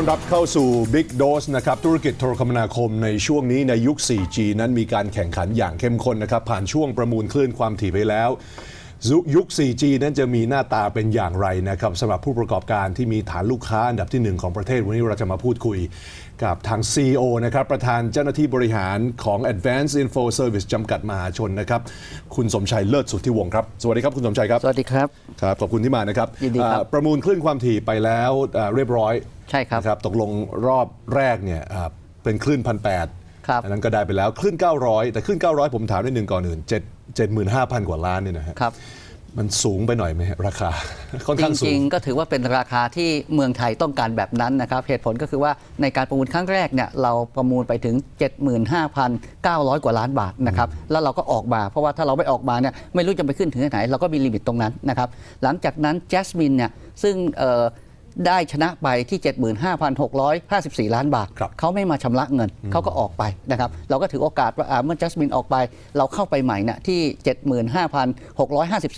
ดีครับต้อนรับเข้าสู่ Big Dose นะครับธุรกิจโทรคมนาคมในช่วงนี้ในยุค 4G นั้นมีการแข่งขันอย่างเข้มข้นนะครับผ่านช่วงประมูลคลื่นความถี่ไปแล้วยุค 4G นั้นจะมีหน้าตาเป็นอย่างไรนะครับสำหรับผู้ประกอบการที่มีฐานลูกค้าอันดับที่ 1 ของประเทศ วันนี้เราจะมาพูดคุยกับทาง CEO นะครับประธานเจ้าหน้าที่บริหารของ Advanced Info Service จำกัดมหาชนนะครับคุณสมชัยเลิศสุทธิวงศ์ครับ สวัสดีครับคุณสมชัยครับ สวัสดีครับครับขอบคุณที่มานะครับยินดีครับอ่าประมูลคลื่นความถี่ไปแล้วอ่าเรียบร้อย ใช่ครับนะครับตกลงรอบแรกเนี่ยอ่าเป็นคลื่นพันแปดครับอันนั้นก็ได้ไปแล้วคลื่น 900 แต่คลื่น 900 ผมถามนิดหนึ่งก่อนอื่น7 75,000 กว่าล้านเนี่ยนะฮะครับ มันสูงไปหน่อยไหมฮะราคา ค่อนจข้างสูริง งๆ ก็ถือว่าเป็นราคาที่เมืองไทยต้องการแบบนั้นนะครับ เหตุผลก็คือว่าในการประมูลครั้งแรกเนี่ยเราประมูลไปถึง 75,900 กว่าล้านบาทนะครับ แล้วเราก็ออกมา เพราะว่าถ้าเราไม่ออกมาเนี่ยไม่รู้จะไปขึ้นถึงไหน เราก็มีลิมิตตรงนั้นนะครับ หลังจากนั้น Jasmine เนี่ยซึ่งเอ่อ ได้ชนะไปที่ 75,654 ล้านบาท ครับเขาไม่มาชำระเงิน เขาก็ออกไปนะครับ เราก็ถือโอกาสว่าอ่าเมื่อ Jasmine ออกไป เราเข้าไปใหม่เนี่ยที่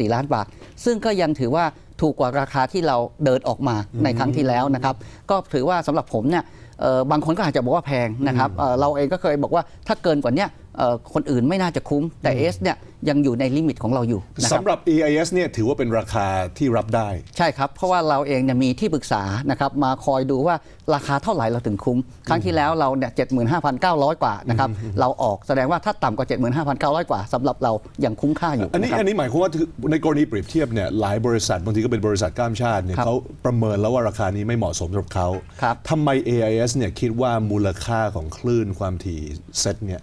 75,654 ล้านบาท ซึ่งก็ยังถือว่าถูกกว่าราคาที่เราเดินออกมาในครั้งที่แล้วนะครับ ก็ถือว่าสำหรับผมเนี่ยเอ่อบางคนก็อาจจะบอกว่าแพงนะครับเอ่อเราเองก็เคยบอกว่าถ้าเกินกว่าเนี้ยเอ่อ คนอื่นไม่น่าจะคุ้ม แต่ S เนี่ยยังอยู่ในลิมิตของเราอยู่นะครับสำหรับ EIS เนี่ยถือว่าเป็นราคาที่รับได้ ใช่ครับ เพราะว่าเราเองเนี่ยมีที่ปรึกษานะครับมาคอยดูว่าราคาเท่าไหร่เราถึงคุ้ม ครั้งที่แล้วเราเนี่ยเจ็ดหมื่นห้าพันเก้าร้อยกว่านะครับเราออกแสดงว่าถ้าต่ำกว่า75,900กว่าสำหรับเรายังคุ้มค่าอยู่ อันนี้ะครับอันนี้หมายความว่าในกรณีเปรียบเทียบเนี่ยหลายบริษัทบางทีก็เป็นบริษัทข้ามชาติเนี่ยครับเขาประเมินแล้วว่าราคานี้ไม่เหมาะสมสำหรับเขาครับทำไม AIS เนี่ยคิดว่ามูลค่าของคลื่นความถี่เซตเนี่ย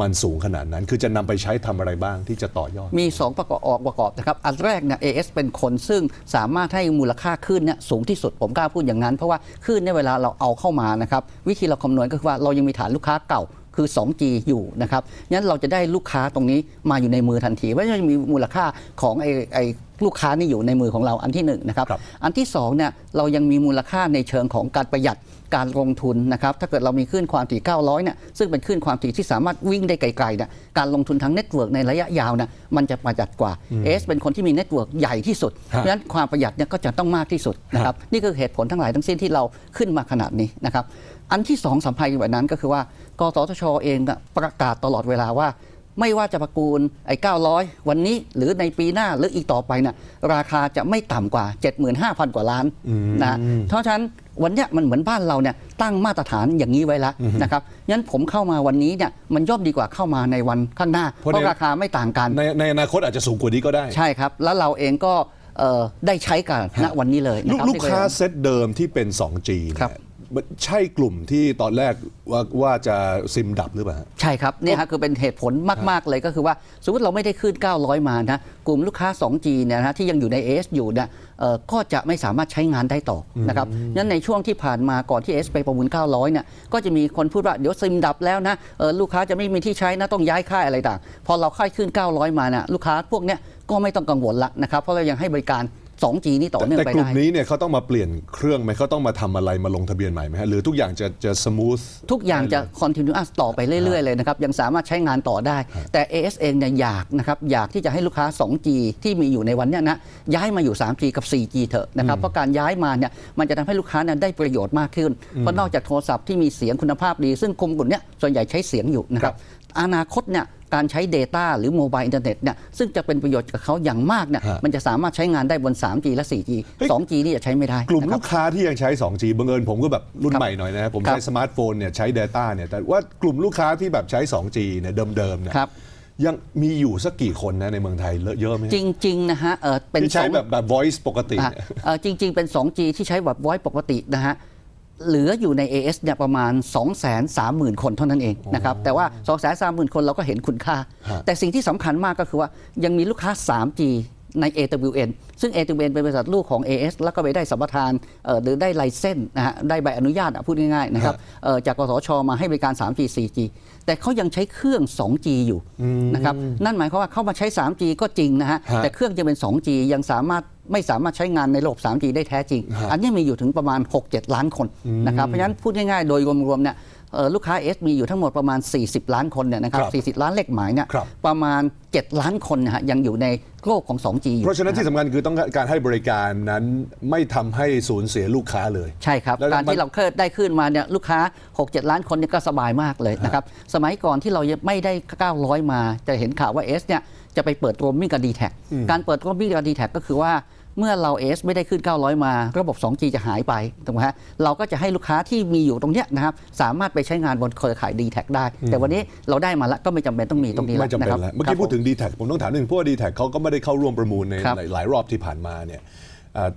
มันสูงขนาดนั้น คือจะนำไปใช้ทำอะไรบ้างที่จะต่อยอด มี 2 ประกอบออกประกอบนะครับ อันแรกเนี่ย AS เป็นคนซึ่งสามารถให้มูลค่าคลื่นเนี่ยสูงที่สุดผมกล้าพูดอย่างนั้น เพราะว่าคลื่นในเวลาเราเอาเข้ามานะครับ วิธีเราคำนวณก็คือว่าเรายังมีฐานลูกค้าเก่า คือ 2G อยู่นะครับงั้นเราจะได้ลูกค้าตรงนี้มาอยู่ในมือทันทีไม่ใช่มีมูลค่าของไอ้ไอ้ลูกค้านี่อยู่ในมือของเราอันที่หนึ่งนะครับครับอันที่สองเนี่ยเรายังมีมูลค่าในเชิงของการประหยัดการลงทุนนะครับถ้าเกิดเรามีคลื่นความถี่ 900 เนี่ยซึ่งเป็นคลื่นความถี่ที่สามารถวิ่งได้ไกลๆเนี่ยการลงทุนทางเน็ตเวิร์กในระยะยาวเนี่ยมันจะประหยัดกว่าเอสเป็นคนที่มีเน็ตเวิร์กใหญ่ที่สุด เพราะฉะนั้นความประหยัดเนี่ยก็จะต้องมากที่สุดนะครับนี่คือเหตุผลทั้งหลายทั้งสิ้นที่เราขึ้นมาขนาดนี้นะครับ อันที่สองสำคัญกว่านั้นก็คือว่ากสทชเองน่ะประกาศตลอดเวลาว่า ไม่ว่าจะประกูลไอ้900 วันนี้หรือในปีหน้าหรืออีกต่อไปเนี่ยราคาจะไม่ต่ำกว่า 75,000 กว่าล้านนะเพราะฉะนั้นวันเนี้ยมันเหมือนบ้านเราเนี่ยตั้งมาตรฐานอย่างนี้ไว้แล้วนะครับงั้นผมเข้ามาวันนี้เนี่ยมันย่อมดีกว่าเข้ามาในวันข้างหน้า เพเพราะราะในราคาไม่ต่างกัน ในในอนาคตอาจจะสูงกว่านี้ก็ได้ ใช่ครับ แล้วเราเองก็เอ่อได้ใช้กันณวันนี้เลยลูนะกรับลูกค้าเซตเดิมที่เป็น 2G เนี่ครับย มันใช่กลุ่มที่ตอนแรกว่าว่าจะซิมดับหรือเปล่าฮะ ใช่ครับเนี่ยฮะคือเป็นเหตุผลมาก ๆ เลยก็คือว่า สมมติเราไม่ได้ขึ้น 900 มานะ กลุ่มลูกค้า 2G เนี่ยนะที่ยังอยู่ใน AS อยู่เนี่ยเอ่อก็จะไม่สามารถใช้งานได้ต่ออนะครับงั้นในช่วงที่ผ่านมาก่อนที่ AS ไปประมูล 900 เนี่ยก็จะมีคนพูดว่า เดี๋ยวซิมดับแล้วนะเอ่อลูกค้าจะไม่มีที่ใช้นะต้องย้ายค่ายอะไรต่าง พอเราค่ายขึ้น 900 มานะลูกค้าพวกเนี้ยก็ไม่ต้องกังวลละนะครับเพราะเรายังให้บริการ 2G นี่ต่อเนื่องแต่ไปกลุ่มได้นี้เนี่ยเขาต้องมาเปลี่ยนเครื่องไหมเขาต้องมาทำอะไรมาลงทะเบียนใหม่ไหมฮะหรือทุกอย่างจะจะสมูททุกอย่างจะ continuous ต่อไปเรื่อยๆเลยนะครับยังสามารถใช้งานต่อได้ แต่ AS เองเนี่ยอยากนะครับอยากที่จะให้ลูกค้า 2G ที่มีอยู่ในวันเนี้ยนะย้ายมาอยู่ 3G กับ 4G เถอะนะครับเพราะการย้ายมาเนี่ยมันจะทำให้ลูกค้าเนี่ยได้ประโยชน์มากขึ้นเพราะนอกจากโทรศัพท์ที่มีเสียงคุณภาพดี ซึ่งกลุ่มกลุ่มเนี้ยส่วนใหญ่ใช้เสียงอยู่นะครับอนาคตเนี่ย การใช้ Data หรือโมบายอินเทอร์เน็ตเนี่ยซึ่งจะเป็นประโยชน์กับเขาอย่างมากเนี่ยฮะมันจะสามารถใช้งานได้บน 3G และ 4G เฮ้ย 2G นี่จะใช้ไม่ได้ กลุ่มนะคลูรับกค้าที่ยังใช้ 2G บังเอิญผมก็แบบรุ่นครับใหม่หน่อยนะครับผมครับใช้สมาร์ทโฟนเนี่ยใช้ Data เนี่ยแต่ว่ากลุ่มลูกค้าที่แบบใช้ 2G เนี่ยเดิมๆเนี่ยครับยังมีอยู่สักกี่คนนะในเมืองไทยเลอะเยอะไหมจริงๆนะฮะเออเป็นที่ใช้สองแบบแบบ voice ปกติอะเนี่ยเอ่อจริง ๆ เป็น 2G ที่ใช้แบบ voice ปกตินะฮะ เหลืออยู่ใน AS เนี่ยประมาณ 230,000 คนเท่านั้นเองนะครับแต่ว่า 230,000 คนเราก็เห็นคุณค่าฮะแต่สิ่งที่สำคัญมากก็คือว่ายังมีลูกค้า 3G ใน AWN ซึ่ง AWN เป็นบริษัทลูกของ AS แล้วก็ไปได้สัมปทานเอ่อหรือได้ไลเซนส์นะฮะได้ใบอนุญาตอะพูดง่ายๆนะครับเอ่อจากกสชมาให้บริการ 3G 4G แต่เขายังใช้เครื่อง 2G อยู่นะครับนั่นหมายความว่าเขามาใช้ 3G ก็จริงนะฮะฮะแต่เครื่องจะเป็น 2G ยังสามารถไม่สามารถใช้งานในระบบ 3G ได้แท้จริงฮะอันนี้มีอยู่ถึงประมาณ 6-7 ล้านคนนะครับเพราะฉะนั้นพูดง่ายๆ โดยรวมๆเนี่ยเอ่อ ลูกค้า S มีอยู่ทั้งหมดประมาณ 40 ล้านคนเนี่ยนะครัครับบ40 ล้านเลขหมายเนี่ยครับประมาณ 7 ล้านคนนะฮะยังอยู่ในโลกของ 2G อยู่เพราะฉะนั้นที่สำคัญคือต้องการให้บริการนั้นไม่ทำให้สูญเสียลูกค้าเลย ใช่ครับแล้วการมันที่เราเคยได้ขึ้นมาเนี่ยลูกค้า 6-7 ล้านคนเนี่ยก็สบายมากเลยนะครับสมัยก่อนที่เรายังไม่ได้ 900 มาจะเห็นข่าวว่า S เนี่ยจะไปเปิดโรมมิ่งกับ d t แทการเปิดโรมมิ่งกับ d t แทก็คือว่า เมื่อเรา S ไม่ได้ขึ้น 900 มา ระบบ 2G จะหายไปถูกไหมฮะเราก็จะให้ลูกค้าที่มีอยู่ตรงเนี้ยนะครับสามารถไปใช้งานบนเครือข่าย d t แทได้ แต่วันนี้เราได้มาแล้วก็ไม่จำเป็นต้องมีตรงนี้ไม่จำเป็นะครับแล้วเมื่อกี้พูดถึง d t แทผมต้องถามหนึ่งเพราะว่า d t แทเขาก็ไม่ได้เข้าร่วมประมูลในครับ หลายหลายรอบที่ผ่านมาเนี่ยอ่า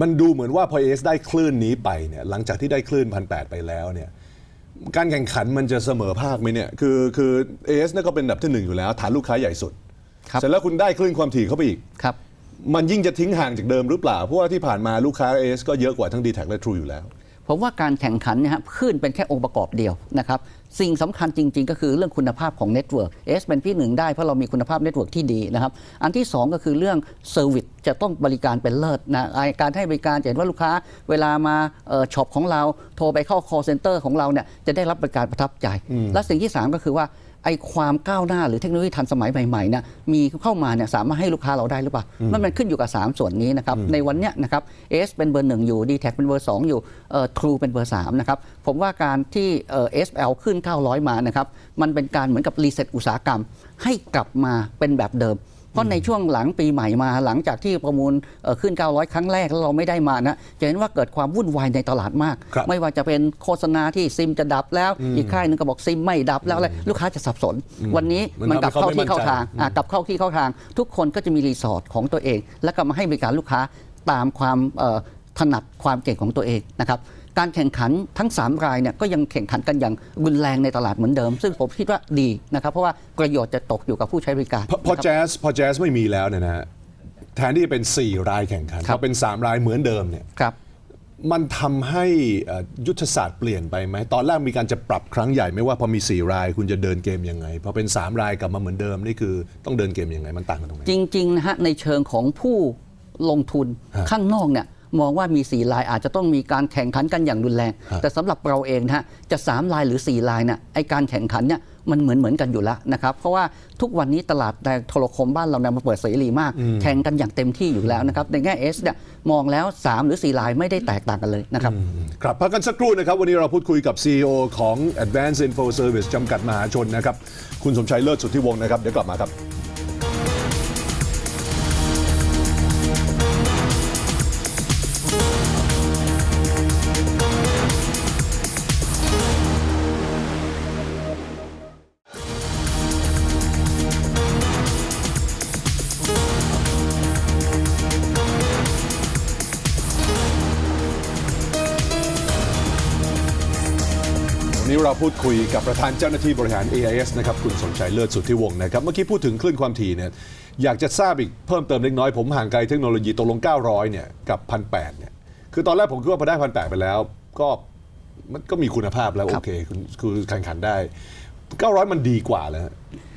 มันดูเหมือนว่าพอเอสได้คลื่นนี้ไปเนี่ยหลังจากที่ได้คลื่นพันแไปแล้วเนี่ยการแข่งขันมันจะเสมอภาคไหมเนี่ยคือคือเอสเนี่ยก็เป็นอันดับที่หนึ่งอยู่แล้ว ฐานลูกค้าใหญ่สุดครับ เสร็จแล้วคุณได้คลื่นความถี่เข้าไปอีก ครับ มันยิ่งจะทิ้งห่างจากเดิมหรือเปล่า เพราะว่าที่ผ่านมาลูกค้าเอสก็เยอะกว่าทั้ง d t แทและ True อยู่แล้ว ผมว่าการแข่งขันเนะฮะขึ้นเป็นแค่องค์ประกอบเดียวนะครับ สิ่งสำคัญจริง ๆ ก็คือเรื่องคุณภาพของเน็ตเวิร์กเอสเป็นที่หนึ่งได้เพราะเรามีคุณภาพเน็ตเวิร์กที่ดีนะครับ อันที่ 2 ก็คือเรื่องเซอร์วิสจะต้องบริการเป็นเลิศนะไอ้การให้บริการจะเห็นว่าลูกค้าเวลามาช็อปของเราโทรไปเข้า call center ของเราเนี่ยจะได้รับบริการประทับใจ และสิ่งที่ 3 ก็คือว่า ไอ้ความก้าวหน้าหรือเทคโนโลยีทันสมัยใหม่ๆเนี่ยมีเข้ามาเนี่ยสามารถให้ลูกค้าเราได้หรือเปล่ามันมันขึ้นอยู่กับ 3 ส่วนนี้นะครับในวันเนี้ยนะครับเอสเป็นเบอร์หนึ่งอยู่ d t แทเป็นเบอร์ 2 อยู่ทรูเป็นเบอร์3นะครับผมว่าการที่เอสเอลขึ้น 900 มานะครับมันเป็นการเหมือนกับรีเซ็ตอุตสาหกรรม ให้กลับมาเป็นแบบเดิม เพราะในช่วงหลังปีใหม่มาหลังจากที่ประมูลเอ่อขึ้น 900 ครั้งแรกแล้วเราไม่ได้มานะจะเห็นว่าเกิดความวุ่นวายในตลาดมากครับไม่ว่าจะเป็นโฆษณาที่ซิมจะดับแล้วอีกค่ายหนึงก็บอกซิมไม่ดับแล้วอะไรลูกค้าจะสับสน วันนี้มันมันกลับทำให้เข้าเขาไม่ที่เข้ามั่นใจทางอะกลับเข้าที่เข้าทาง ทุกคนก็จะมีรีสอร์ทของตัวเอง แล้วก็มาให้บริการลูกค้าตามความเอ่อถนัดความเก่งของตัวเองนะครับ การแข่งขันทั้ง 3 รายเนี่ยก็ยังแข่งขันกันอย่างรุนแรงในตลาดเหมือนเดิม ซึ่งผมคิดว่าดีนะครับ เพราะว่าประโยชน์จะตกอยู่กับผู้ใช้บริการพอพอนะครับแจ๊สพอแจ๊สไม่มีแล้วเนี่ยนะฮะแทนที่จะเป็น 4 รายแข่งขันครับพอเป็น 3 รายเหมือนเดิมเนี่ยครับมันทำให้เอ่อยุทธศาสตร์เปลี่ยนไปไหม ตอนแรกมีการจะปรับครั้งใหญ่ไม่ว่าพอมี 4 รายคุณจะเดินเกมยังไง พอเป็น 3 รายกลับมาเหมือนเดิม นี่คือต้องเดินเกมยังไง มันต่างกันตรงไหนจริง ๆ นะฮะ ในเชิงของผู้ลงทุนฮะข้างนอกเนี่ย มองว่ามี 4 ลายอาจจะต้องมีการแข่งขันกันอย่างรุนแรงฮะแต่สำหรับเราเองนะฮะจะ 3 ลายหรือ 4 ลายเนี่ยไอการแข่งขันเนี่ยมันเหมือนเหมือนกันอยู่แล้วนะครับเพราะว่าทุกวันนี้ตลาดในโทรคมบ้านเราเนี่ยมันเปิดเสรีมาก แข่งกันอย่างเต็มที่อยู่แล้วนะครับในแง่เอสเนี่ยมองแล้ว 3 หรือ 4 ลายไม่ได้แตกต่างกันเลยนะครับครับพักกันสักครู่นะครับ วันนี้เราพูดคุยกับ CEO ของ Advanced Info Service จำกัดมหาชนนะครับคุณสมชัยเลิศสุทธิวงศ์นะครับเดี๋ยวกลับมาครับ พูดคุยกับประธานเจ้าหน้าที่บริหาร AIS นะครับคุณสมชัยเลิศสุทธิวงศ์นะครับเมื่อกี้พูดถึงคลื่นความถี่เนี่ยอยากจะทราบอีกเพิ่มเติมเล็กน้อยผมห่างไกลเทคโนโลยีตกลง 900เนี่ยกับ 1,800เนี่ยคือตอนแรกผมคิดว่าพอได้ 1,800 ไปแล้ว ก็มันก็มีคุณภาพแล้วโอเคคือแข่งขันได้ 900 มันดีกว่าแล้ว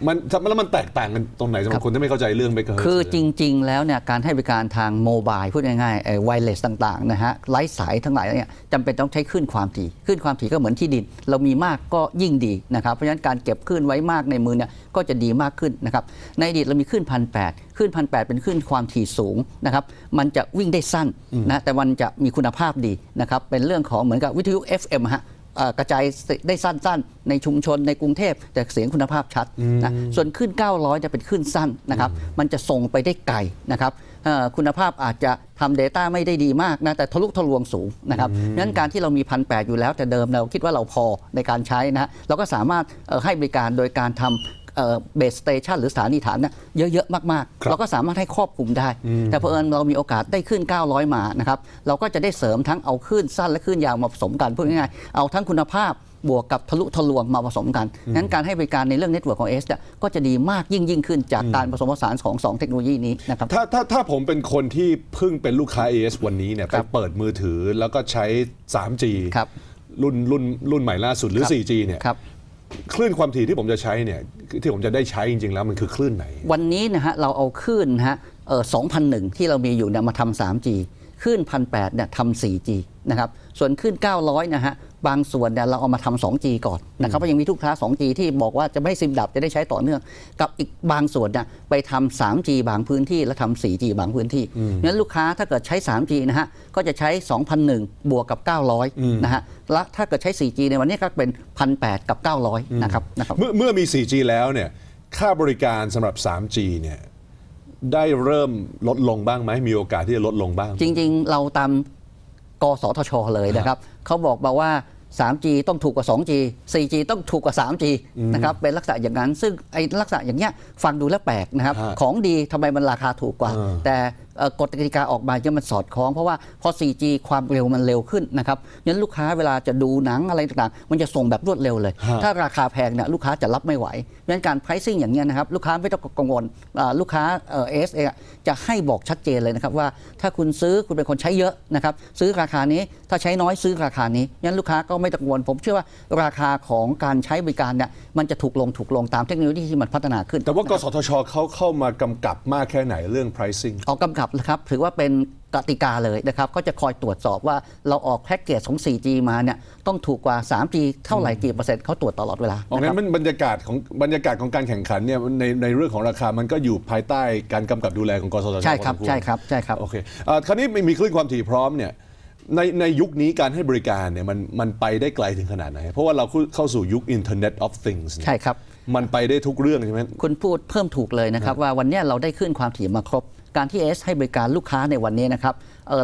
มันแล้วมันแตกต่างกันตรงไหนสำหรับคนที่ไม่เข้าใจเรื่องเบเกอร์คือจริง ๆ แล้วเนี่ยการให้บริการทางโมบายพูดง่ายๆไวเลสต่างๆนะฮะไร้สายทั้งหลายเนี่ยจำเป็นต้องใช้คลื่นความถี่คลื่นความถี่ก็เหมือนที่ดิน เรามีมากก็ยิ่งดีนะครับ เพราะฉะนั้นการเก็บคลื่นไว้มากในมือเนี่ยก็จะดีมากขึ้นนะครับในอดีตเรามีคลื่นพันแปดคลื่นพันแปดเป็นคลื่นความถี่สูงนะครับมันจะวิ่งได้สั้นนะแต่มันจะมีคุณภาพดีนะครับเป็นเรื่องของเหมือนกับวิทยุ FM ฮะเอ่อ กระจายได้สั้น ๆ ในชุมชนในกรุงเทพแต่เสียงคุณภาพชัดนะส่วนขึ้น 900 จะเป็นขึ้นสั้นนะครับ มันจะส่งไปได้ไกลนะครับเอ่อคุณภาพอาจจะทำ Data ไม่ได้ดีมากนะแต่ทะลุทะลวงสูงนะครับงั้นการที่เรามีพันแอยู่แล้วแต่เดิมเราคิดว่าเราพอในการใช้นะฮะเราก็สามารถเอ่อให้บริการโดยการทำ เบสสเตชันหรือสถานีฐานเนี่ยเยอะๆมากครับๆเราก็สามารถให้ครอบคลุมได้ แต่เพอเอิญเรามีโอกาสได้ขึ้น 900 มานะครับเราก็จะได้เสริมทั้งเอาคลื่นสั้นและคลื่นยาวมาผสมกันพูดง่ายๆเอาทั้งคุณภาพบวกกับทะลุทะลวงมาผสมกัน งั้นการให้บริการในเรื่องเน็ตเวิร์กของเอสเนี่ยก็จะดีมากยิ่งยิ่งขึ้นจากการผสมผสานของสองเทคโนโลยีนี้นะครับ ถ้าถ้าถ้าผมเป็นคนที่เพิ่งเป็นลูกค้า AS วันนี้เนี่ยคไปรับเปิดมือถือแล้วก็ใช้ 3G ครับรุ่นรุ่นรุ่นใหม่ล่าสุดหรือครับ 4G เนี่ย คลื่นความถี่ที่ผมจะใช้เนี่ยที่ผมจะได้ใช้จริงๆแล้วมันคือคลื่นไหน วันนี้นะฮะเราเอาคลื่นนะฮะเออ2,001 ที่เรามีอยู่เนี่ยมาทำ 3G คลื่น 1,800เนี่ยทำ 4G นะครับ ส่วนคลื่น 900 นะฮะ บางส่วนเนี่ยเราเอามาทำ 2G ก่อนนะครับเพราะยังมีทุกค้า 2G ที่บอกว่าจะไม่ให้ซิมดับจะได้ใช้ต่อเนื่อง กับอีกบางส่วนเนี่ยไปทำ 3G บางพื้นที่และทำ 4G บางพื้นที่งั้นลูกค้าถ้าเกิดใช้ 3G นะฮะก็จะใช้2,001บวกกับ 900นะฮะและถ้าเกิดใช้ 4G ในวันนี้ก็เป็น1,800กับ 900นะครับนะครับเมื่อเมื่อมี 4G แล้วเนี่ยค่าบริการสำหรับ 3G เนี่ยได้เริ่มลดลงบ้างไหมมีโอกาสที่จะลดลงบ้าง จริง ๆ เราตาม กสทช เลยนะครับเขาบอกมาว่า 3G ต้องถูกกว่า 2G 4G ต้องถูกกว่า 3G นะครับเป็นลักษณะอย่างนั้น ซึ่งไอ้ลักษณะอย่างเงี้ยฟังดูแล้วแปลกนะครับฮะของดีทำไมมันราคาถูกกว่าอ่าแต่เอ่อ กฎกติกาออกมาเนี่ยมันสอดคล้อง เพราะว่าพอ 4G ความเร็วมันเร็วขึ้นนะครับงั้นลูกค้าเวลาจะดูหนังอะไรต่างๆ มันจะส่งแบบรวดเร็วเลยฮะถ้าราคาแพงเนี่ยลูกค้าจะรับไม่ไหวงั้นการ pricing อย่างเงี้ยนะครับลูกค้าไม่ต้องกังวลอ่าลูกค้าเอสเองจะให้บอกชัดเจนเลยนะครับว่าถ้าคุณซื้อคุณเป็นคนใช้เยอะนะครับซื้อราคานี้ถ้าใช้น้อยซื้อราคานี้งั้นลูกค้าก็ไม่ต้องกังวล ผมเชื่อว่าราคาของการใช้บริการเนี่ยมันจะถูกลงถูกลงตามเทคโนโลยีที่มันพัฒนาขึ้น แต่ว่ากสทชเขาเข้ามากำกับมากแค่ไหนเรื่อง pricing ออกกำกับนะครับถือว่าเป็นกติกาเลยนะครับก็จะคอยตรวจสอบว่าเราออกแพ็กเกจของ 4G มาเนี่ยต้องถูกกว่า 3G เท่าไหร่กี่เปอร์เซ็นต์เขาตรวจตลอดเวลาอ๋อนะคงั้รับนมันบรรยากาศของบรรยากาศของการแข่งขันเนี่ยในในเรื่องของราคามันก็อยู่ภายใต้การกำกับดูแลของกสทชใช่ครับพอสมวใช่ครับใช่ครับโอเคเอ่อคราวนี้มีคลื่นความถี่พร้อมเนี่ยในในยุคนี้การให้บริการเนี่ยมันมันไปได้ไกลถึงขนาดไหน เพราะว่าเราเข้าสู่ยุค Internet of Things เนี่ยใช่ครับ มันไปได้ทุกเรื่องใช่ไหม คุณพูดเพิ่มถูกเลยนะครับว่าวันเนี้ยเราได้ขึ้นความถี่มาครบ การที่เอสให้บริการลูกค้าในวันนี้นะครับ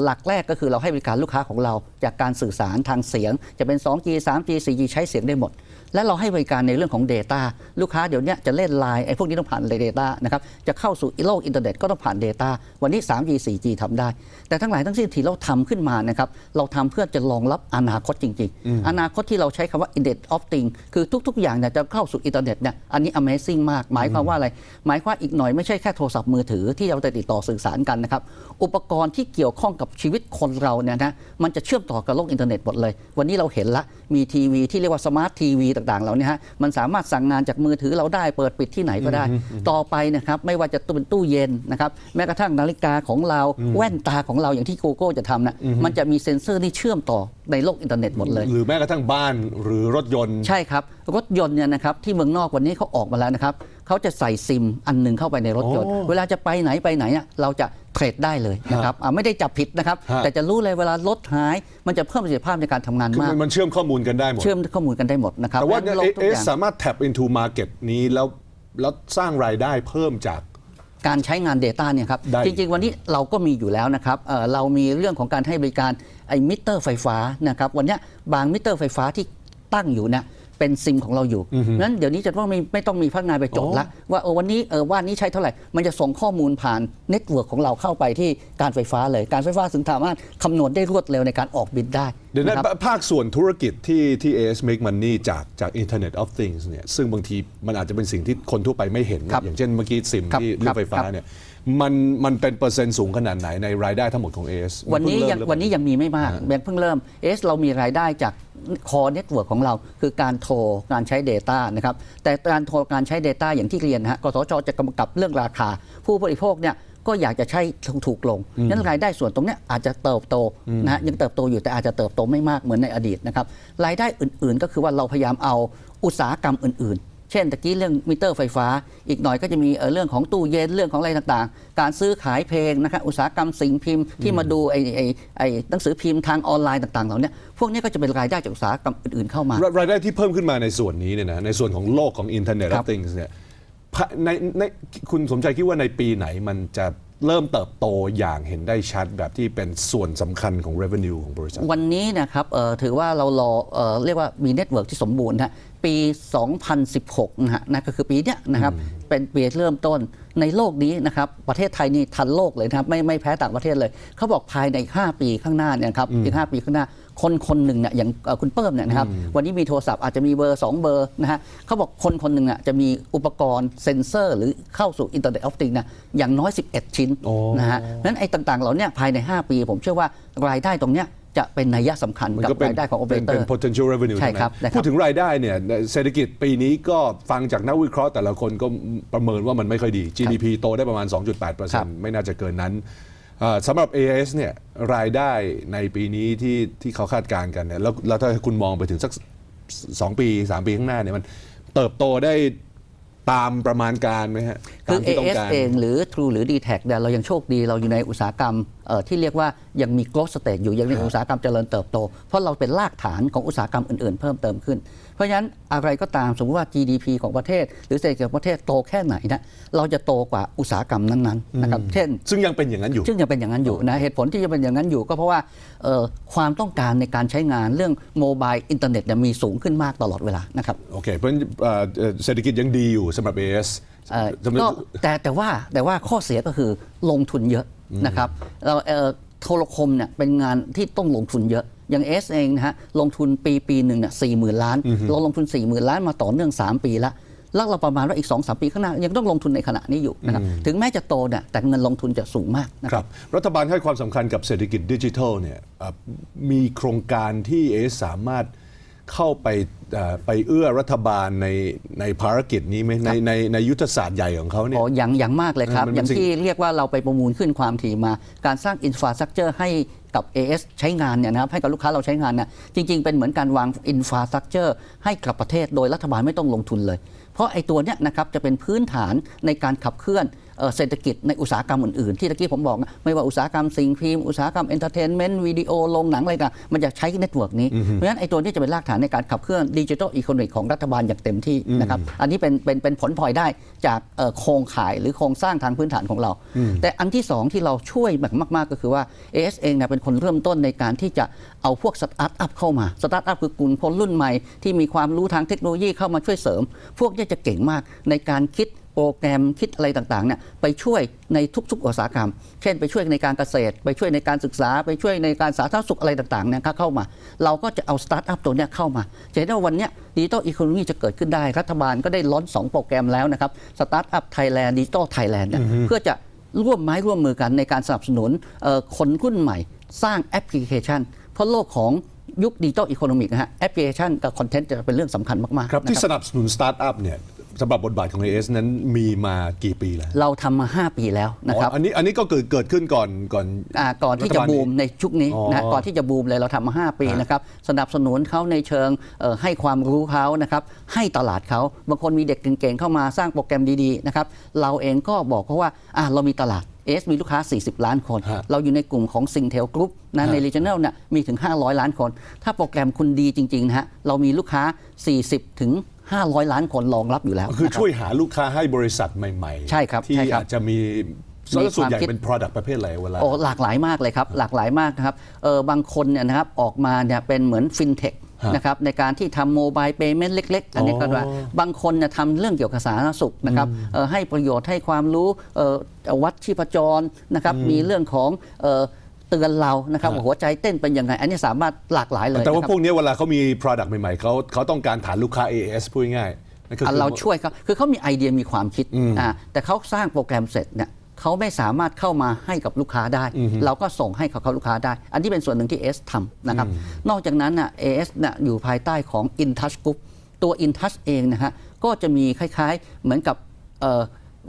หลักแรกก็คือเราให้บริการลูกค้าของเรา จากการสื่อสารทางเสียง จะเป็น 2G 3G 4G ใช้เสียงได้หมด และเราให้บริการในเรื่องของ Data ลูกค้าเดี๋ยวเนี้ยจะเล่นไลน์ไอ้พวกนี้ต้องผ่าน Data นะครับจะเข้าสู่โลกอินเทอร์เน็ตก็ต้องผ่าน Data วันนี้ 3G 4G ทำได้ แต่ทั้งหลายทั้งสิ้นที่เราทำขึ้นมานะครับเราทำเพื่อจะรองรับอนาคตจริง ๆ อนาคตที่เราใช้คำว่า Internet of Things คือทุก ๆ อย่างเนี่ยจะเข้าสู่อินเทอร์เน็ตเนี่ยอันนี้ Amazing มาก หมายความว่าอะไร หมายความว่าอีกหน่อยไม่ใช่แค่โทรศัพท์มือถือที่เราจะติดต่อสื่อสารกันนะครับอุปกรณ์ที่เกี่ยวข้องกับชีวิตคนเราเนี่ยนะมันจะเชื่อมต่อกับโลกอินเทอร์เน็ตหมดเลย วันนี้เราเห็นละมีทีวีที่เรียกว่าสมาร์ททีวีต่างๆ เหล่านี้ฮะมันสามารถสั่งงานจากมือถือเราได้เปิดปิดที่ไหนก็ได้ ต่อไปนะครับไม่ว่าจะเป็นตู้เย็นนะครับแม้กระทั่งนาฬิกาของเราแว่นตาของเราอย่างที่โกโก้จะทำนะมันจะมีเซ็นเซอร์ที่เชื่อมต่อในโลกอินเทอร์เน็ตหมดเลย หรือแม้กระทั่งบ้านหรือรถยนต์ ใช่ครับ รถยนต์เนี่ยนะครับที่เมืองนอกวันนี้เขาออกมาแล้วนะครับเขาจะใส่ซิมอันหนึ่งเข้าไปในรถยนต์โอ้เวลาจะไปไหนไปไหนอะเราจะ เทรดได้เลยนะครับอ่าไม่ได้จับผิดนะครับฮะแต่จะรู้เลยเวลารถหาย มันจะเพิ่มประสิทธิภาพในการทำงานคือมากมันมันเชื่อมข้อมูลกันได้หมดเชื่อมข้อมูลกันได้หมดนะครับแต่ว่างั้นโลกทุกเออสย่างสามารถ tap into market นี้แล้วแล้วสร้างรายได้เพิ่มจากการใช้งาน Data เนี่ยครับได้จริง ๆ วันนี้เราก็มีอยู่แล้วนะครับเอ่อเรามีเรื่องของการให้บริการไอ้มิเตอร์ไฟฟ้านะครับ วันเนี้ยบางมิเตอร์ไฟฟ้าที่ตั้งอยู่เนี่ย เป็นซิมของเราอยู่งั้นเดี๋ยวนี้จะต้องไม่ไม่ต้องมีพนักงานไปจดละว่าเออวันนี้เออว่านนี้ใช้เท่าไหร่ มันจะส่งข้อมูลผ่านเน็ตเวิร์กของเราเข้าไปที่การไฟฟ้าเลย การไฟฟ้าถึงสามารถคำนวณได้รวดเร็วในการออกบินได้เดี๋ยวนั้นนะครับภาคส่วนธุรกิจที่ที่ AS make money จากจาก Internet of Things เนี่ยซึ่งบางทีมันอาจจะเป็นสิ่งที่คนทั่วไปไม่เห็นครับอย่างเช่นเมื่อกี้ซิมครับที่คเรื่รัอบงไฟฟ้าครับเนี่ย มันมันเป็นเปอร์เซ็นต์สูงขนาดไหนในรายได้ทั้งหมดของ AS วันนี้มัยังเพิ่เริ่มวันนี้ยังมีไม่มากยังเพิ่งเริ่มเอสเรามีรายได้จากคอเน็ตเวิร์กของเราคือการโทรการใช้ Data นะครับแต่การโทรการใช้ Data อย่างที่เรียนนะฮะกสชจะกำกับเรื่องราคา ผู้บริโภคเนี่ยก็อยากจะใช้ถูกๆลงนั้นรายได้ส่วนตรงเนี้ยอาจจะเติบโตนะฮะยังเติบโตอยู่แต่อาจจะเติบโตไม่มากเหมือนในอดีตนะครับรายได้อื่นๆ ก็คือว่าเราพยายามเอาอุตสาหกรรมอื่นๆ เช่นตะกี้เรื่องมิเตอร์ไฟฟ้า อีกหน่อยก็จะมีเอ่อเรื่องของตู้เย็นเรื่องของอะไรต่างๆ การซื้อขายเพลงนะครับอุตสาหกรรมสิ่งพิมพ์ที่มาดูไอ้ไอ้ไอ้หนังสือพิมพ์ทางออนไลน์ต่างๆเหล่าเนี้ยพวกนี้ก็จะเป็นรายได้จากอุตสาหกรรมอื่นๆเข้ามารรายได้ที่เพิ่มขึ้นมาในส่วนนี้เนี่ยนะในส่วนของโลกของ Internet ครั of บ Things เนี่ยภายในในคุณสมใจคิดว่าในปีไหนมันจะเริ่มเติบโตอย่างเห็นได้ชัดแบบที่เป็นส่วนสำคัญของ revenue ของบริษัท วันนี้นะครับเอ่อถือว่าเรารอเอ่อเรียกว่ามีเน็ตเวิร์กที่สมบูรณ์นะฮะ ปี 2016 นะฮะนะก็คือปีเนี้ยนะครับเป็นปีเริ่มต้นในโลกนี้นะครับประเทศไทยนี่ทันโลกเลยนะครับไม่ไม่แพ้ต่างประเทศเลย เขาบอกภายในอีก5ปีข้างหน้าเนี่ยนะครับอีก 5 ปีข้างหน้าคนคนหนึ่งเนี่ยอย่างเอ่อคุณเปิ้มเนี่ยนะครับวันนี้มีโทรศัพท์อาจจะมีเบอร์ 2 เบอร์นะฮะเขาบอกคนคนหนึ่งอะจะมีอุปกรณ์เซ็นเซอร์ หรือเข้าสู่อินเทอร์เน็ตออฟติงนะอย่างน้อย 11 ชิ้นโอ้นะฮะนั้นไอ้ต่างๆเหล่าเนี้ภายใน 5 ปี ผมเชื่อว่ารายได้ตรงเนี้ย จะเป็นนัยสำคัญมันกับก็เป็นรายได้ของโอเปอเป็เรนเตอเป็นร์ potential revenue ใช่ครับทั้งนั้นนะครับพูดถึงรายได้เนี่ยเศรษฐกิจปีนี้ก็ฟังจากนักวิเคราะห์แต่ละคนก็ประเมินว่ามันไม่ค่อยดี GDP โตได้ประมาณครับ2.8%ไม่น่าจะเกินนั้นอ่าสำหรับ AS เนี่ยรายได้ในปีนี้ที่ที่เขาคาดการณ์กันเนี่ยแล้วแล้วถ้าคุณมองไปถึงสักสองปีสามปีข้างหน้าเนี่ยมันเติบโตได้ ตามประมาณการไหมฮะคือ ตามที่ต้อง AS การเองหรือ True หรือ d t แทเนี่ยเรายังโชคดีเราอยู่ในอุตสาหกรรมเอ่อที่เรียกว่ายังมี growth stage อยู่ยังในอุตสาหกรรมเจริญเติบโต เพราะเราเป็นรากฐานของอุตสาหกรรมอื่นๆ เพิ่มเติมขึ้น เพราะฉะนั้นอะไรก็ตามสมมติว่า GDP ของประเทศ หรือเศรษฐกิจของประเทศโตแค่ไหนนะเราจะโตกว่าอุตสาหกรรมนั้นๆนะครับเช่น ซึ่งยังเป็นอย่างนั้นอยู่ ซึ่งยังเป็นอย่างนั้นอยู่นะเหตุผลที่จะเป็นอย่างนั้นอยู่ก็เพราะว่าเอ่อความต้องการในการใช้งานเรื่องโมบายอินเทอร์เน็ตเนี่ยมีสูงขึ้นมากตลอดเวลานะครับ โอเค เพราะฉะนั้นเอ่อเอ่อเศรษฐกิจยังดีอยู่สำหรับ AS เอ่อสำหรับก็แต่แต่ว่าแต่ว่าข้อเสียก็คือลงทุนเยอะนะครับเราเอ่อโทรคมเนี่ยเป็นงานที่ต้องลงทุนเยอะ อย่างเอสเองนะฮะลงทุนปีปีหนึ่งเนี่ยสี่หมื่นล้าน เราลงทุน4ี่หมื่นล้านมาต่อเนื่อง 3 ปีละแล้วเราประมาณว่าอีก2อสปีข้างหน้า ยังต้องลงทุนในขณะนี้อยู่นะครับถึงแม้จะโตเนี่ยแต่เงินลงทุนจะสูงมากนะคครัรับ บ รัฐบาลให้ความสำคัญกับเศรษฐกิจดิจิทัลเนี่ยเอ่อมีโครงการที่ AS สามารถ เข้าไปเอ่อไปเอื้อรัฐบาลในในภารกิจนี้ไหมในในในยุทธศาสตร์ใหญ่ของเขาเนี่ยอ๋ออย่างอย่างมากเลยครับเออมันอเป็นย่างสิ่งที่เรียกว่าเราไปประมูลขึ้นความถี่มา การสร้างอินฟราสตรักเจอร์ให้กับ AS ใช้งานเนี่ยนะครับให้กับลูกค้าเราใช้งานเนี่ยจริง ๆ เป็นเหมือนการวางอินฟราสตรักเจอร์ให้กับประเทศโดยรัฐบาลไม่ต้องลงทุนเลย เพราะไอ้ตัวเนี้ยนะครับจะเป็นพื้นฐานในการขับเคลื่อน เอ่อเศรษฐกิจในอุตสาหกรรมอื่นๆ ที่ตะกี้ผมบอกนะไม่ว่าอุตสาหกรรมสิ่งพิมพ์อุตสาหกรรมเอนเตอร์เทนเมนต์วิดีโอลงหนังอะไรต่างมันจะใช้เน็ตเวิร์กนี้ เพราะฉะนั้นไอ้ตัวนี้จะเป็นรากฐานในการขับเคลื่อนดิจิทัลอีโคโนมิกของรัฐบาลอย่างเต็มที่นะครับอันนี้เป็นเป็นเป็นผลพลอยได้จากเอ่อโครงข่ายหรือโครงสร้างทางพื้นฐานของเรา แต่อันที่สองที่เราช่วยแบบมาก ๆ ก็คือว่า AS เองเนี่ยเป็นคนเริ่มต้นในการที่จะเอาพวกสตาร์ทอัพเข้ามาสตาร์ทอัพคือกลุ่มคนรุ่นใหม่ที่มีความรู้ทางเทคโนโลยีเข้ามาช่วยเสริม พวกนี้จะเก่งมากในการคิด โปรแกรมคิดอะไรต่างๆเนี่ยไปช่วยในทุกๆอุตสาหกรรม เช่น ไปช่วยในการเกษตร ไปช่วยในการศึกษา ไปช่วยในการสาธารณสุขอะไรต่างๆเนี่ยเข้ามา เราก็จะเอาสตาร์ทอัพตัวเนี้ยเข้ามาจะเห็นว่าวันเนี้ดิจิตอลอีโคโนมีจะเกิดขึ้นได้ รัฐบาลก็ได้ล้อน2โปรแกรมแล้วนะครับสตาร์ทอัพไทยแลนด์ดิจิตอลไทยแลนด์เพื่อจะร่วมไม้ร่วมมือกันในการสนับสนุนเอ่อคนรุ่นใหม่ สร้างแอปพลิเคชัน เพราะโลกของยุคดิจิตอลอีโคโนมิกนะฮะแอปพลิเคชันกับคอนเทนต์จะเป็นเรื่องสำคัญมากๆครับนะที่สนับสนุนสตาร์ทอัพเนี่ย สำหรับบทบาทของ AS นั้นมีมากี่ปีแล้วเราทำมา 5 ปีแล้วนะครับ อ๋ออันนี้อันนี้ก็เกิดเกิดขึ้นก่อนก่อน อ่าก่อนที่จะรัฐบาลบูมในชุกนี้อ๋อนะก่อนที่จะบูมเลยเราทำมา 5 ปีฮะนะครับสนับสนุนเขาในเชิงเอ่อให้ความรู้เขานะครับให้ตลาดเขาบางคนมีเด็กเก่งๆเข้ามาสร้างโปรแกรมดีๆนะครับเราเองก็บอกเขาว่าอะเรามีตลาดเอสมีลูกค้า 40 ล้านคน ฮะเราอยู่ในกลุ่มของ s i n g t e l Group นะในฮะ Regional เนี่ยมีถึง 500 ล้านคน ถ้าโปรแกรมคุณดีจริงๆนะฮะเรามีลูกค้า 40 ถึง 500 ล้านคนรองรับอยู่แล้วคือนะครับ ช่วยหาลูกค้าให้บริษัทใหม่ๆใช่ครับที่ใช่ครับอาจจะมีมีส่วนใหญ่ความคิด เป็น product ประเภทอะไรเวลา โอ้หลากหลายมากเลยครับ หลากหลายมากนะครับเออบางคนเนี่ยนะครับออกมาเนี่ยเป็นเหมือนฟินเทคฮะนะครับในการที่ทำโมบายเ a ย์เมนต์เล็ก ๆ อันนี้ก็ว่าอ๋อบางคนเนี่ยทำเรื่องเกี่ยวกับสาธารณสุขนะครับเอ่อให้ประโยชน์ให้ความรู้เอ่อวัดชีพจรนะครับมีเรื่องของเอ่อ เตือนเรานะครับฮะว่าหัวใจเต้นเป็นยังไง อันนี้สามารถหลากหลายเลยแต่ว่านะครับพวกนี้เวลาเขามี product ใหม่ๆเขาเขาต้องการฐานลูกค้า AS พูดง่ายๆนั่นก็อะคือเราช่วยเขาคือเขามีไอเดียมีความคิดอ่าแต่เขาสร้างโปรแกรมเสร็จเนี่ยเขาไม่สามารถเข้ามาให้กับลูกค้าได้ เราก็ส่งให้กับเขาลูกค้าได้ อันนี้เป็นส่วนหนึ่งที่ S ทำนะครับ นอกจากนั้นน่ะ AS น่ะอยู่ภายใต้ของ InTouch Group ตัว InTouch เองนะฮะก็จะมีคล้ายๆเหมือนกับเอ่อ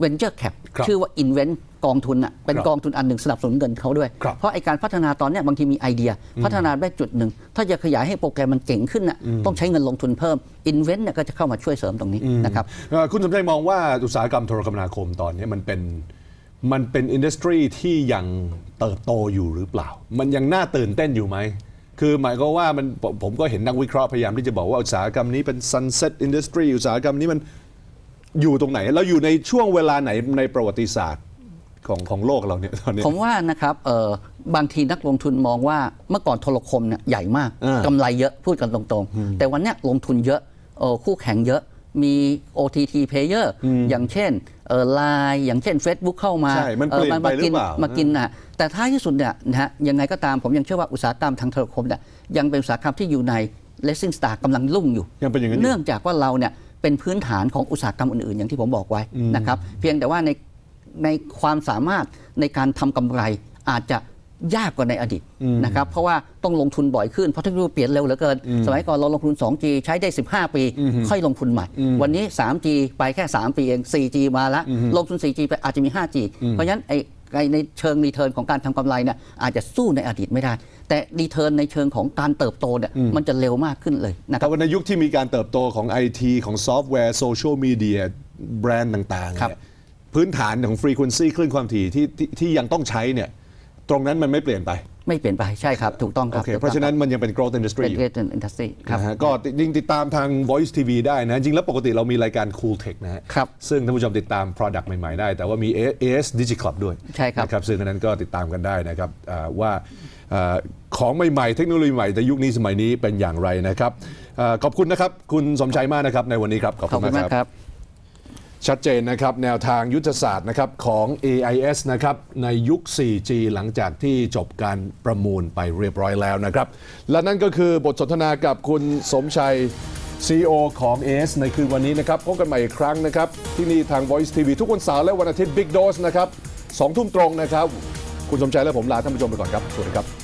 Venture Cap ครับชื่อว่า Invent กองทุนอะเป็นครับกองทุนอันหนึ่งสนับสนุนเงินเขาด้วยครับเพราะไอการพัฒนาตอนเนี้ยบางทีมีไอเดีย พัฒนาได้จุดหนึ่ง ถ้าจะขยายให้โปรแกรมมันเก่งขึ้นน่ะต้องใช้เงินลงทุนเพิ่ม Invent เนี่ยก็จะเข้ามาช่วยเสริมตรงนี้นะครับเอ่อคุณสมชัยมองว่าอุตสาหกรรมโทรคมนาคมตอนนี้มันเป็นมันเป็นอินดัสทรีที่ยังเติบโตอยู่หรือเปล่า มันยังน่าตื่นเต้นอยู่ไหมคือหมายก็ว่ามันผมผมก็เห็นนักวิเคราะห์พยายามที่จะบอกว่าอุตสาหกรรมนี้เป็น sunset industry อุตสาหกรรมนี้มันอยู่ตรงไหนเราอยู่ในช่วงเวลาไหนในประวัติศาสตร์ ของของโลกเราเนี่ยตอนนี้ ผมว่านะครับเอ่อบางทีนักลงทุนมองว่าเมื่อก่อนโทรคมเนี่ยใหญ่มากอ่ากำไรเยอะพูดกันตรงๆ แต่วันเนี้ยลงทุนเยอะเอ่อคู่แข่งเยอะมี OTT player อย่างเช่นไลน์อย่างเช่น Facebook เข้ามาใช่มันเปลี่ยนไปมาหรืกิอเปล่า มากินนะแต่ท้ายที่สุดเนี่ยนะฮะยังไงก็ตามผมยังเชื่อว่าอุตสาหกรรมทางโทรคมเนี่ยยังเป็นอุตสาหกรรมที่อยู่ใน Racing Star กำลังรุ่งอยู่ ยังเป็นอย่างนั้นอยู่ เนื่องจากว่าเราเนี่ยเป็นพื้นฐานของอุตสาหกรรมอื่นๆ อย่างที่ผมบอกไว้นะครับเพียงแต่ว่าใน ในความสามารถในการทำกำไรอาจจะยากกว่าในอดีตนะครับเพราะว่าต้องลงทุนบ่อยขึ้นเพราะเทคโนโลยีเปลี่ยนเร็วเหลือเกิน สมัยก่อนเราลงทุน 2G ใช้ได้ 15 ปี ค่อยลงทุนใหม่ วันนี้ 3G ไปแค่ 3 ปีเอง 4G มาแล้ว ลงทุน 4G ไปอาจจะมี 5G เพราะฉะนั้นไอ้ในในเชิงรีเทิร์นของการทำกำไรเนี่ยอาจจะสู้ในอดีตไม่ได้ แต่รีเทิร์นในเชิงของการเติบโตเนี่ยมันจะเร็วมากขึ้นเลยนะคแต่รับวันในยุคที่มีการเติบโตของไอทีของซอฟต์แวร์โซเชียลมีเดียแบรนด์ต่างๆครับเนี่ย พื้นฐานของฟรีควนซีคลื่นความถี่ที่ที่ที่ยังต้องใช้เนี่ยตรงนั้นมันไม่เปลี่ยนไปไม่เปลี่ยนไปใช่ครับ ถูกต้องคโอรับเคถูกต้องเพราะฉะนั้นมันยังเป็น growth เป็น industry อยู่เกรดอินดัสทรีครับ นะฮะก็ยิงติดตามทาง Voice TV ได้นะ จริงแล้วปกติเรามีรายการ Cool Tech นะฮะครับซึ่งท่านผู้ชมติดตาม Product ใหม่ ๆ ได้ แต่ว่ามี AS Digiclub ด้วยใช่ครับ นะครับซึ่งอันนั้นก็ติดตามกันได้นะครับอ่าว่าอ่าของใหม่ๆ เทคโนโลยีใหม่ในยุคนี้สมัยนี้เป็นอย่างไรนะครับอ่าขอบคุณนะครับ คุณสมชัยมากนะครับในวันนี้ครับ ขอบขอบคุคุณณมามากกคครับ รับ ชัดเจนนะครับแนวทางยุทธศาสตร์นะครับของ AIS นะครับในยุค 4G หลังจากที่จบการประมูลไปเรียบร้อยแล้วนะครับ และนั่นก็คือบทสนทนากับคุณสมชัย CEO ของ AIS ในคืนวันนี้นะครับพบกันใหม่อีกครั้งนะครับ ที่นี่ทาง Voice TV ทุกวันเสาร์และวันอาทิตย์ Big Dose นะครับสองทุ่มตรงนะครับ คุณสมชัยและผมลาท่านผู้ชมไปก่อนครับ สวัสดีครับ